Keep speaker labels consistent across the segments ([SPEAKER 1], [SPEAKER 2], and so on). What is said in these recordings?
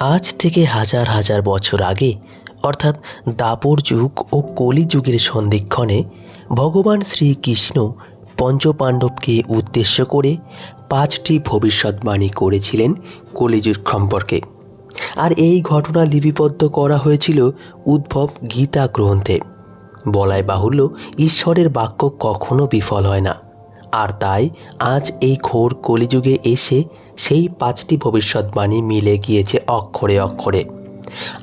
[SPEAKER 1] আজ থেকে হাজার হাজার বছর আগে, অর্থাৎ দাপর যুগ ও কলি যুগের সন্ধিক্ষণে, ভগবান শ্রীকৃষ্ণ পঞ্চপাণ্ডবকে উদ্দেশ্য করে পাঁচটি ভবিষ্যৎবাণী করেছিলেন কলিযুগ সম্পর্কে। আর এই ঘটনা লিপিবদ্ধ করা হয়েছিল উদ্ভব গীতা গ্রন্থে। বলায় বাহুল্য, ঈশ্বরের বাক্য কখনো বিফল হয় না। আর তাই আজ এই ঘোর কলিযুগে এসে সেই পাঁচটি ভবিষ্যৎবাণী মিলে গিয়েছে অক্ষরে অক্ষরে।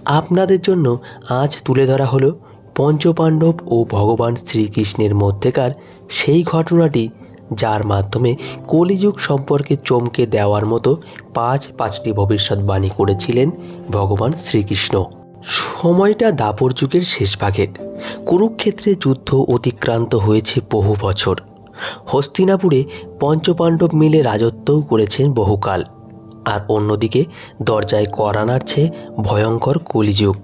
[SPEAKER 1] আপনাদের জন্য আজ তুলে ধরা হলো পঞ্চপাণ্ডব ও ভগবান শ্রীকৃষ্ণের মধ্যেকার সেই ঘটনাটি, যার মাধ্যমে কলিযুগ সম্পর্কে চমকে দেওয়ার মতো পাঁচ পাঁচটি ভবিষ্যৎবাণী করেছিলেন ভগবান শ্রীকৃষ্ণ। সময়টা দাপর যুগের শেষ ভাগের কুরুক্ষেত্রে যুদ্ধ অতিক্রান্ত হয়েছে বহু বছর। হস্তিনাপুরে পঞ্চপাণ্ডব মিলে রাজত্বও করেছেন বহুকাল। আর অন্যদিকে দরজায় করা নাড়ছে ভয়ঙ্কর কলিযুগ।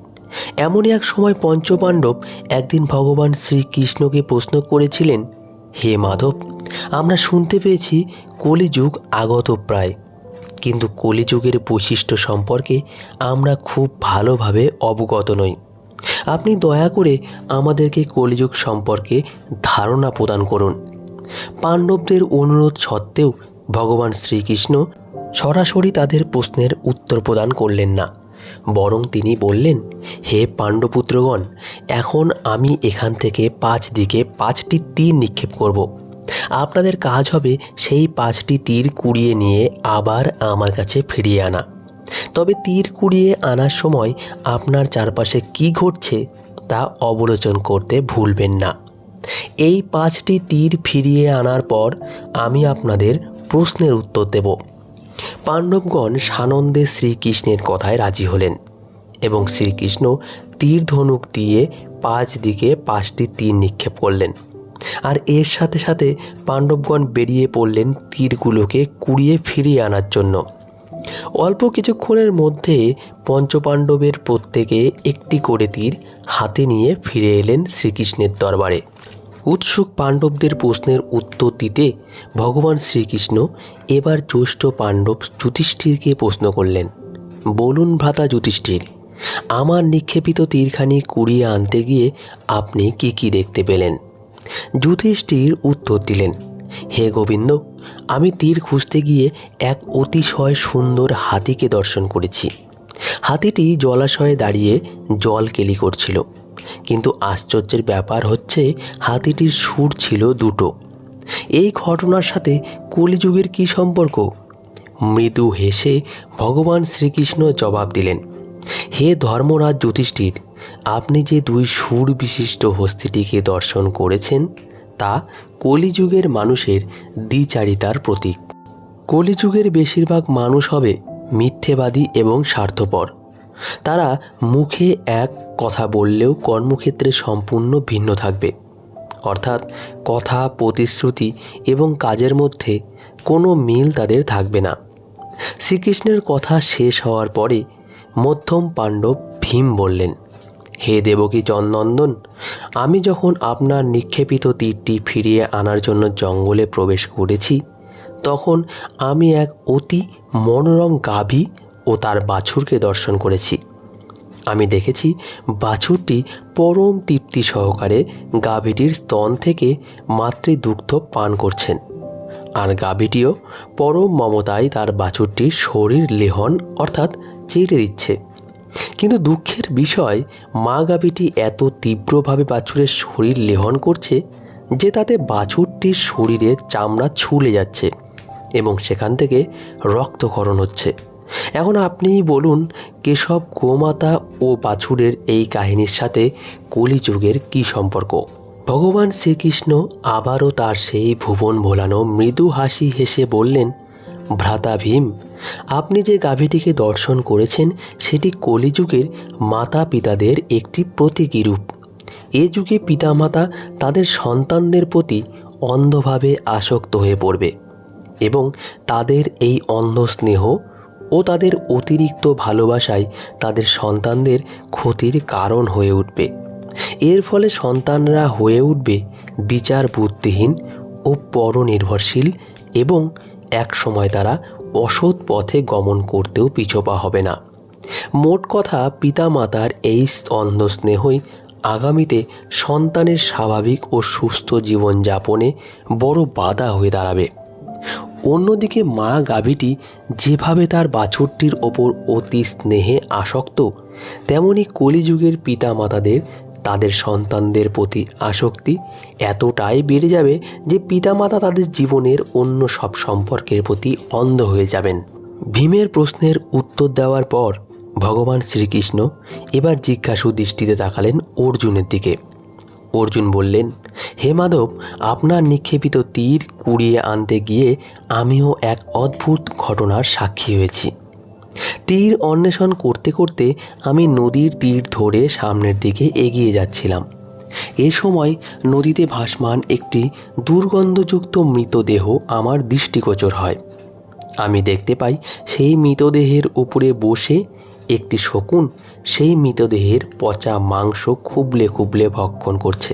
[SPEAKER 1] এমনই এক সময় পঞ্চপাণ্ডব একদিন ভগবান শ্রীকৃষ্ণকে প্রশ্ন করেছিলেন, হে মাধব, আমরা শুনতে পেয়েছি কলিযুগ আগত প্রায়। কিন্তু কলিযুগের বৈশিষ্ট্য সম্পর্কে আমরা খুব ভালোভাবে অবগত নই। আপনি দয়া করে আমাদেরকে কলিযুগ সম্পর্কে ধারণা প্রদান করুন। পাণ্ডবদের অনুরোধ সত্ত্বেও ভগবান শ্রীকৃষ্ণ সরাসরি তাদের প্রশ্নের উত্তর প্রদান করলেন না। বরং তিনি বললেন, হে পাণ্ডপুত্রগণ এখন আমি এখান থেকে পাঁচ দিকে পাঁচটি তীর নিক্ষেপ করব। আপনাদের কাজ হবে সেই পাঁচটি তীর কুড়িয়ে নিয়ে আবার আমার কাছে ফিরিয়ে আনা। তবে তীর কুড়িয়ে আনার সময় আপনার চারপাশে কি ঘটছে তা অবলোচন করতে ভুলবেন না। এই পাঁচটি তীর ফিরিয়ে আনার পর আমি আপনাদের প্রশ্নের উত্তর দেব। পাণ্ডবগণ সানন্দে শ্রীকৃষ্ণের কথায় রাজি হলেন এবং শ্রীকৃষ্ণ তীর ধনুক দিয়ে পাঁচ দিকে পাঁচটি তীর নিক্ষেপ করলেন। আর এর সাথে সাথে পাণ্ডবগণ বেরিয়ে পড়লেন তীরগুলোকে কুড়িয়ে ফিরিয়ে আনার জন্য। অল্প কিছুক্ষণের মধ্যে পঞ্চপাণ্ডবের প্রত্যেকে একটি করে তীর হাতে নিয়ে ফিরে এলেন শ্রীকৃষ্ণের দরবারে। উৎসুক পাণ্ডবদের প্রশ্নের উত্তর দিতে ভগবান শ্রীকৃষ্ণ এবার জ্যৈষ্ঠ পাণ্ডব যুধিষ্ঠিরকে প্রশ্ন করলেন, বলুন ভ্রাতা যুধিষ্ঠির, আমার নিক্ষেপিত তীরখানি কুড়িয়ে আনতে গিয়ে আপনি কি কি দেখতে পেলেন? যুধিষ্ঠির উত্তর দিলেন, হে গোবিন্দ, আমি তীর খুঁজতে গিয়ে এক অতিশয় সুন্দর হাতিকে দর্শন করেছি। হাতিটি জলাশয়ে দাঁড়িয়ে জল কেলি করছিল। কিন্তু আশ্চর্যের ব্যাপার হচ্ছে, হাতিটির সুর ছিল দুটো। এই ঘটনার সাথে কলিযুগের কী সম্পর্ক? মৃদু হেসে ভগবান শ্রীকৃষ্ণ জবাব দিলেন, হে ধর্মরাজ যুধিষ্ঠির, আপনি যে দুই সুর বিশিষ্ট হস্তিটিকে দর্শন করেছেন, তা কলিযুগের মানুষের দ্বিচারিতার প্রতীক। কলিযুগের বেশিরভাগ মানুষ হবে মিথ্যেবাদী এবং স্বার্থপর। তারা মুখে এক কথা বললেও কর্মক্ষেত্রে সম্পূর্ণ ভিন্ন থাকবে। অর্থাৎ কথা, প্রতিশ্রুতি এবং কাজের মধ্যে কোনো মিল তাদের থাকবে না। শ্রীকৃষ্ণের কথা শেষ হওয়ার পরে মধ্যম পাণ্ডব ভীম বললেন, হে দেবকী চন্দনন্দন আমি যখন আপনার নিক্ষেপিত তীরটি ফিরিয়ে আনার জন্য জঙ্গলে প্রবেশ করেছি, তখন আমি এক অতি মনোরম গাভী ও তার বাছুরকে দর্শন করেছি। আমি দেখেছি বাছুরটি পরম তৃপ্তি সহকারে গাভীটির স্তন থেকে মাতৃদুগ্ধ পান করছেন। আর গাভীটিও পরম মমতায় তার বাছুরটির শরীর লেহন অর্থাৎ চেটে দিচ্ছে। কিন্তু দুঃখের বিষয়, মা গাভীটি এত তীব্রভাবে বাছুরের শরীর লেহন করছে যে তাতে বাছুরটির শরীরের চামড়া ছুলে যাচ্ছে এবং সেখান থেকে রক্তকরণ হচ্ছে। এখন আপনিই বলুন, কেশব, গোমাতা ও বাছুরের এই কাহিনীর সাথে কলিযুগের কী সম্পর্ক? ভগবান শ্রীকৃষ্ণ আবারও তার সেই ভুবন ভোলানো মৃদু হাসি হেসে বললেন, ভ্রাতা ভীম, আপনি যে গাভীটিকে দর্শন করেছেন, সেটি কলিযুগের মাতা পিতাদের একটি প্রতীকী রূপ। এ যুগে পিতামাতা তাদের সন্তানদের প্রতি অন্ধভাবে আসক্ত হয়ে পড়বে এবং তাদের এই অন্ধ স্নেহ ও তাদের অতিরিক্ত ভালোবাসায় তাদের সন্তানদের ক্ষতির কারণ হয়ে উঠবে। এর ফলে সন্তানরা হয়ে উঠবে বিচার বুদ্ধিহীন ও পরনির্ভরশীল এবং এক সময় তারা অসৎ পথে গমন করতেও পিছপা হবে না। মোট কথা, পিতামাতার এই অন্ধ স্নেহই আগামীতে সন্তানের স্বাভাবিক ও সুস্থ জীবনযাপনে বড় বাধা হয়ে দাঁড়াবে। অন্যদিকে মা গাভীটি যেভাবে তার বাছুরটির ওপর অতি স্নেহে আসক্ত, তেমনি কলিযুগের পিতামাতাদের, তাদের সন্তানদের প্রতি আসক্তি এতটাই বেড়ে যাবে যে পিতামাতা তাদের জীবনের অন্য সব সম্পর্কের প্রতি অন্ধ হয়ে যাবেন। ভীমের প্রশ্নের উত্তর দেওয়ার পর ভগবান শ্রীকৃষ্ণ এবার জিজ্ঞাসু দৃষ্টিতে তাকালেন অর্জুনের দিকে। অর্জুন বললেন, হে মাধব, আপনার নিক্ষেপিত তীর কুড়িয়ে আনতে গিয়ে আমিও এক অদ্ভুত ঘটনার সাক্ষী হয়েছি। তীর অন্বেষণ করতে করতে আমি নদীর তীর ধরে সামনের দিকে এগিয়ে যাচ্ছিলাম। এ সময় নদীতে ভাসমান একটি দুর্গন্ধযুক্ত মৃতদেহ আমার দৃষ্টিগোচর হয়। আমি দেখতে পাই সেই মৃতদেহের উপরে বসে একটি শকুন সেই মৃতদেহের পচা মাংস খুবলে খুবলে ভক্ষণ করছে।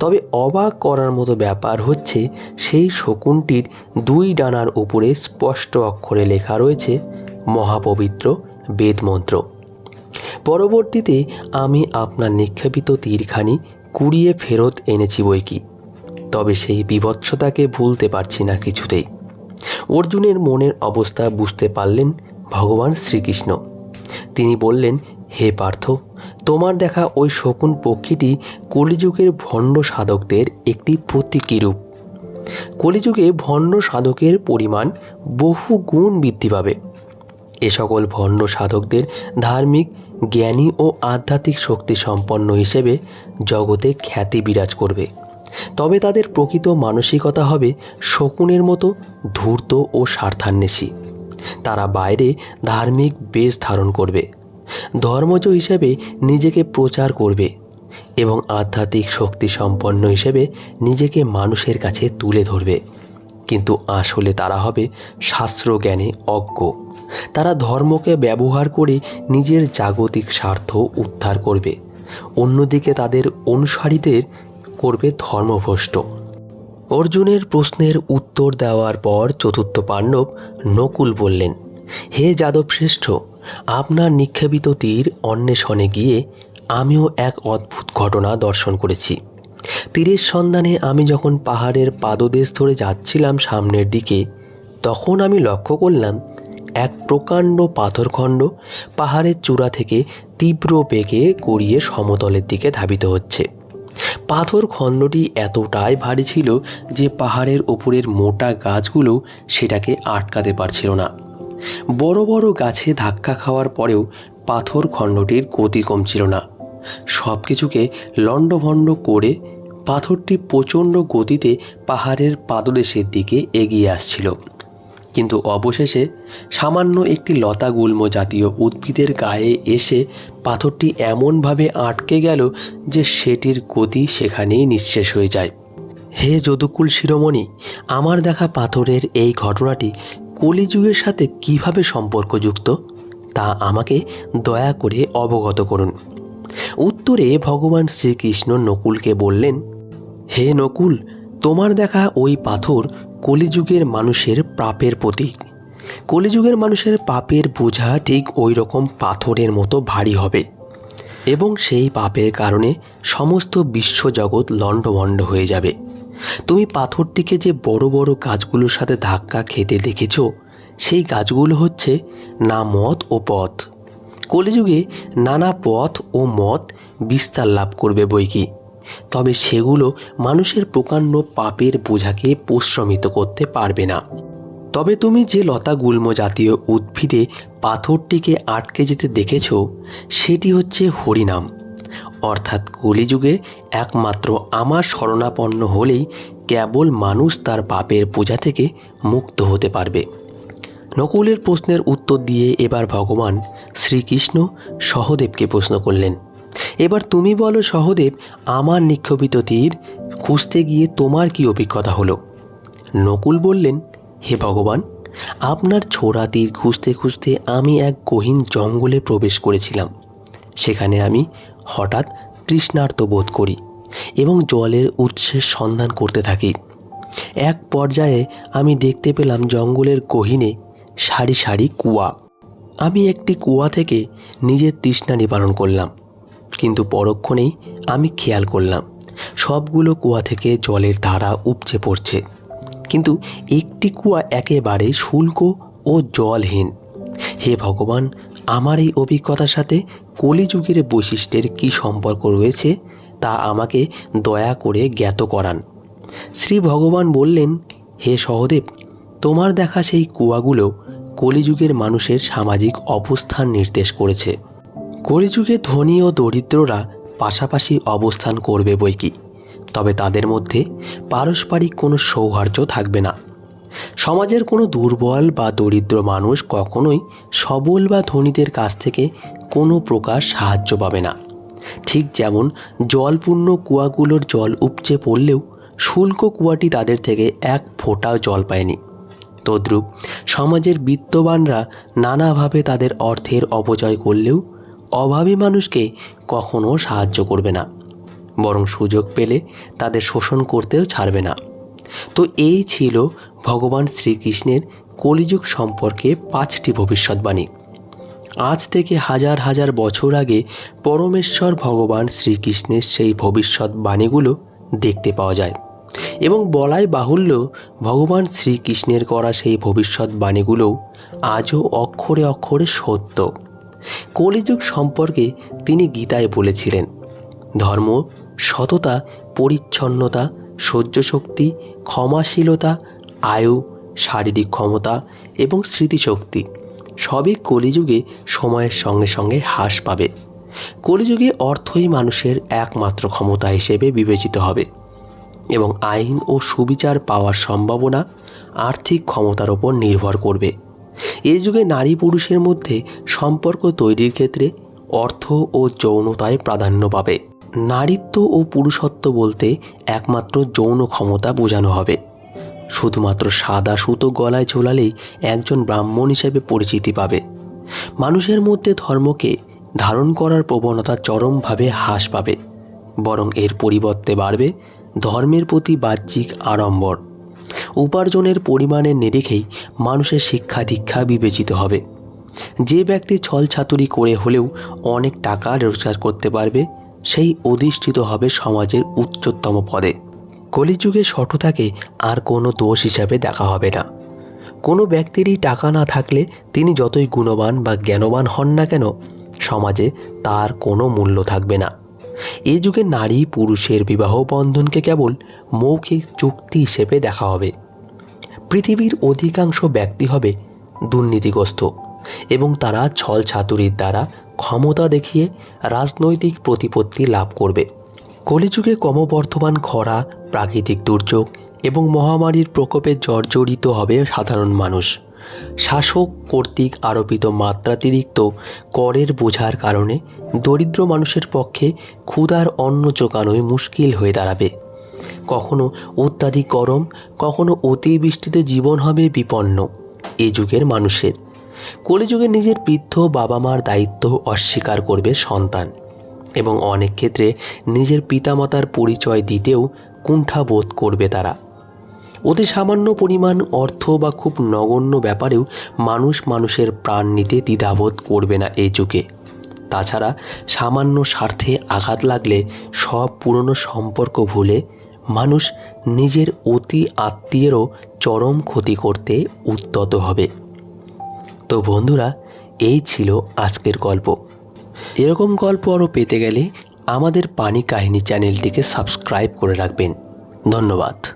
[SPEAKER 1] তবে অবাক করার মতো ব্যাপার হচ্ছে, সেই শকুনটির দুই ডানার উপরে স্পষ্ট অক্ষরে লেখা রয়েছে, মহাপবিত্র বেদমন্ত্র। পরবর্তীতে আমি আপনার নিক্ষেপিত তীরখানি কুড়িয়ে ফেরত এনেছি বই কি। তবে সেই বিভৎসতাকে ভুলতে পারছি না কিছুতেই। অর্জুনের মনের অবস্থা বুঝতে পারলেন ভগবান শ্রীকৃষ্ণ। তিনি বললেন হে পার্থ, তোমার দেখা ওই শকুন পক্ষীটি কলিযুগের ভণ্ড সাধকদের একটি প্রতীকী রূপ কলিযুগে ভণ্ড সাধকের পরিমাণ বহু গুণ বৃদ্ধি পাবে। এ সকল ভণ্ড সাধকদের ধার্মিক, জ্ঞানী ও আধ্যাত্মিক শক্তি সম্পন্ন হিসেবে জগতে খ্যাতি বিরাজ করবে। তবে তাদের প্রকৃত মানসিকতা হবে শকুনের মতো ধূর্ত ও স্বার্থান্বেষী। তারা বাইরে ধার্মিক বেশ ধারণ করবে। ধর্মজ হিসেবে নিজেকে প্রচার করবে এবং আধ্যাত্মিক শক্তি সম্পন্ন হিসেবে নিজেকে মানুষের কাছে তুলে ধরবে। কিন্তু আসলে তারা হবে শাস্ত্র জ্ঞানে অজ্ঞ। তারা ধর্মকে ব্যবহার করে নিজের জাগতিক স্বার্থ উদ্ধার করবে। অন্যদিকে তাদের অনুসারীদের করবে ধর্মভ্রষ্ট। অর্জুনের প্রশ্নের উত্তর দেওয়ার পর চতুর্থ পাণ্ডব নকুল বললেন, হে যাদব শ্রেষ্ঠ আপনার নিক্ষেপিত তীর অন্বেষণে গিয়ে আমিও এক অদ্ভুত ঘটনা দর্শন করেছি। তীরের সন্ধানে আমি যখন পাহাড়ের পাদদেশ ধরে যাচ্ছিলাম সামনের দিকে, তখন আমি লক্ষ্য করলাম এক প্রকাণ্ড পাথরখণ্ড পাহাড়ের চূড়া থেকে তীব্র বেগে গড়িয়ে সমতলের দিকে ধাবিত হচ্ছে। পাথর খণ্ডটি এতটাই ভারী ছিল যে পাহাড়ের ওপরের মোটা গাছগুলো সেটাকে আটকাতে পারছিল না। বড় বড় গাছে ধাক্কা খাওয়ার পরেও পাথর খণ্ডটির গতি কমছিল না। সব কিছুকে লণ্ডভণ্ড করে পাথরটি প্রচণ্ড গতিতে পাহাড়ের পাদদেশের দিকে এগিয়ে আসছিল। কিন্তু অবশেষে সামান্য একটি লতা গুল্ম জাতীয় উদ্ভিদের গায়ে এসে পাথরটি এমনভাবে আটকে গেল যে সেটির গতি সেখানেই নিঃশেষ হয়ে যায়। হে যদুকুল শিরোমণি, আমার দেখা পাথরের এই ঘটনাটি কলিযুগের সাথে কীভাবে সম্পর্কযুক্ত, তা আমাকে দয়া করে অবগত করুন। উত্তরে ভগবান শ্রীকৃষ্ণ নকুলকে বললেন, হে নকুল, তোমার দেখা ওই পাথর কলিযুগের মানুষের পাপের প্রতীক। কলিযুগের মানুষের পাপের বোঝা ঠিক ওই রকম পাথরের মতো ভারী হবে। এবং সেই পাপের কারণে সমস্ত বিশ্বজগৎ লণ্ডভণ্ড হয়ে যাবে। তুমি পাথরটিকে যে বড় বড় গাছগুলোর সাথে ধাক্কা খেতে দেখেছ, সেই গাছগুলো হচ্ছে না মত ও পথ। কলিযুগে নানা পথ ও মত বিস্তার লাভ করবে বইকি তবে সেগুলো মানুষের প্রকাণ্ড পাপের বোঝাকে প্রশ্রমিত করতে পারবে না। তবে তুমি যে লতা গুল্ম জাতীয় উদ্ভিদে পাথরটিকে আটকে যেতে দেখেছ, সেটি হচ্ছে হরিনাম। অর্থাৎ কলিযুগে একমাত্র আমার শরণাপন্ন হলেই কেবল মানুষ তার পাপের বোঝা থেকে মুক্ত হতে পারবে। নকুলের প্রশ্নের উত্তর দিয়ে এবার ভগবান শ্রীকৃষ্ণ সহদেবকে প্রশ্ন করলেন, এবার তুমি বলো সহদেব, আমার নিক্ষোভিত তীর খুঁজতে গিয়ে তোমার কি অভিজ্ঞতা হলো? নকুল বললেন, হে ভগবান, আপনার ছোড়া তীর খুঁজতে খুঁজতে আমি এক গহীন জঙ্গলে প্রবেশ করেছিলাম। সেখানে আমি হঠাৎ তৃষ্ণার্ত বোধ করি এবং জলের উৎসের সন্ধান করতে থাকি। এক পর্যায়ে আমি দেখতে পেলাম জঙ্গলের গহীনে সারি সারি কুয়া। আমি একটি কুয়া থেকে নিজের তৃষ্ণা নিবারণ করলাম, কিন্তু পরক্ষণেই আমি খেয়াল করলাম, সবগুলো কুয়া থেকে জলের ধারা উপচে পড়ছে। কিন্তু একটি কুয়া একেবারে শুল্ক ও জলহীন। হে ভগবান আমার এই অভিজ্ঞতার সাথে কলিযুগের বৈশিষ্ট্যের কী সম্পর্ক রয়েছে, তা আমাকে দয়া করে জ্ঞাত করান। শ্রী ভগবান বললেন, হে সহদেব, তোমার দেখা সেই কুয়াগুলো কলিযুগের মানুষের সামাজিক অবস্থান নির্দেশ করেছে। কলিযুগে ধনী ও দরিদ্ররা পাশাপাশি অবস্থান করবে বই কি তবে তাদের মধ্যে পারস্পরিক কোনো সৌহার্দ্য থাকবে না। সমাজের কোনো দুর্বল বা দরিদ্র মানুষ কখনোই সবল বা ধনীদের কাছ থেকে কোনো প্রকার সাহায্য পাবে না। ঠিক যেমন জলপূর্ণ কুয়াগুলোর জল উপচে পড়লেও শুল্ক কুয়াটি তাদের থেকে এক ফোঁটাও জল পায়নি। তদ্রূপ সমাজের বিত্তবানরা নানাভাবে তাদের অর্থের অপচয় করলেও অভাবী মানুষকে কখনো সাহায্য করবে না, বরং সুযোগ পেলে তাদের শোষণ করতেও ছাড়বে না। তো এই ছিল ভগবান শ্রীকৃষ্ণের কলিযুগ সম্পর্কে পাঁচটি ভবিষ্যৎবাণী। আজ থেকে হাজার হাজার বছর আগে পরমেশ্বর ভগবান শ্রীকৃষ্ণের সেই ভবিষ্যৎবাণীগুলো দেখতে পাওয়া যায় এবং বলাই বাহুল্য ভগবান শ্রীকৃষ্ণের করা সেই ভবিষ্যৎবাণীগুলোও আজও অক্ষরে অক্ষরে সত্য। কলিযুগ সম্পর্কে তিনি গীতায় বলেছিলেন, ধর্ম, সততা, পরিচ্ছন্নতা সহ্য শক্তি ক্ষমাশীলতা আয়ু, শারীরিক ক্ষমতা এবং স্মৃতিশক্তি সবই কলিযুগে সময়ের সঙ্গে সঙ্গে হ্রাস পাবে। কলিযুগে অর্থই মানুষের একমাত্র ক্ষমতা হিসেবে বিবেচিত হবে এবং আইন ও সুবিচার পাওয়ার সম্ভাবনা আর্থিক ক্ষমতার ওপর নির্ভর করবে। এই যুগে নারী পুরুষের মধ্যে সম্পর্ক তৈরির ক্ষেত্রে অর্থ ও যৌনতায় প্রাধান্য পাবে। নারীত্ব ও পুরুষত্ব বলতে একমাত্র যৌন ক্ষমতা বোঝানো হবে। শুধুমাত্র সাদা সুতো গলায় ঝোলালেই একজন ব্রাহ্মণ হিসেবে পরিচিতি পাবে। মানুষের মধ্যে ধর্মকে ধারণ করার প্রবণতা চরমভাবে হ্রাস পাবে। বরং এর পরিবর্তে বাড়বে ধর্মের প্রতি বাহ্যিক আড়ম্বর। উপার্জনের পরিমাণের নিরিখেই মানুষের শিক্ষা দীক্ষা বিবেচিত হবে। যে ব্যক্তি ছলছাতুরি করে হলেও অনেক টাকা রোজগার করতে পারবে, সেই অধিষ্ঠিত হবে সমাজের উচ্চতম পদে। কলিযুগে সঠতাকে আর কোনো দোষ হিসাবে দেখা হবে না। কোনো ব্যক্তিরই টাকা না থাকলে তিনি যতই গুণবান বা জ্ঞানবান হন না কেন, সমাজে তার কোনো মূল্য থাকবে না। এই যুগে নারী, পুরুষের বিবাহ বন্ধনকে কেবল মৌখিক চুক্তি হিসেবে দেখা হবে। পৃথিবীর অধিকাংশ ব্যক্তি হবে দুর্নীতিগ্রস্ত এবং তারা ছল ছাতুরির দ্বারা ক্ষমতা দেখিয়ে রাজনৈতিক প্রতিপত্তি লাভ করবে। কলিযুগে ক্রমবর্ধমান খরা, প্রাকৃতিক দুর্যোগ এবং মহামারীর প্রকোপে জর্জরিত হবে সাধারণ মানুষ। শাসক কর্তৃক আরোপিত মাত্রাতিরিক্ত করের বোঝার কারণে দরিদ্র মানুষের পক্ষে ক্ষুধার অন্ন জোগানোই মুশকিল হয়ে দাঁড়াবে। কখনো অত্যাধিক গরম, কখনো অতিবৃষ্টিতে জীবন হবে বিপন্ন এ যুগের মানুষের। কলিযুগে নিজের বৃদ্ধ বাবা মার দায়িত্ব অস্বীকার করবে সন্তান। এবং অনেক ক্ষেত্রে নিজের পিতামাতার পরিচয় দিতেও কুণ্ঠাবোধ করবে তারা। অতি সামান্য পরিমাণ অর্থ বা খুব নগণ্য ব্যাপারেও মানুষ মানুষের প্রাণ নিতে দ্বিধাবোধ করবে না এই যুগে। তাছাড়া সামান্য স্বার্থে আঘাত লাগলে সব পুরনো সম্পর্ক ভুলে মানুষ নিজের অতি আত্মীয়েরও চরম ক্ষতি করতে উদ্যত হবে। তো বন্ধুরা, এই ছিল আজকের গল্প। এরকম গল্প আরও পেতে গেলে আমাদের পানি কাহিনী চ্যানেলটিকে সাবস্ক্রাইব করে রাখবেন। ধন্যবাদ।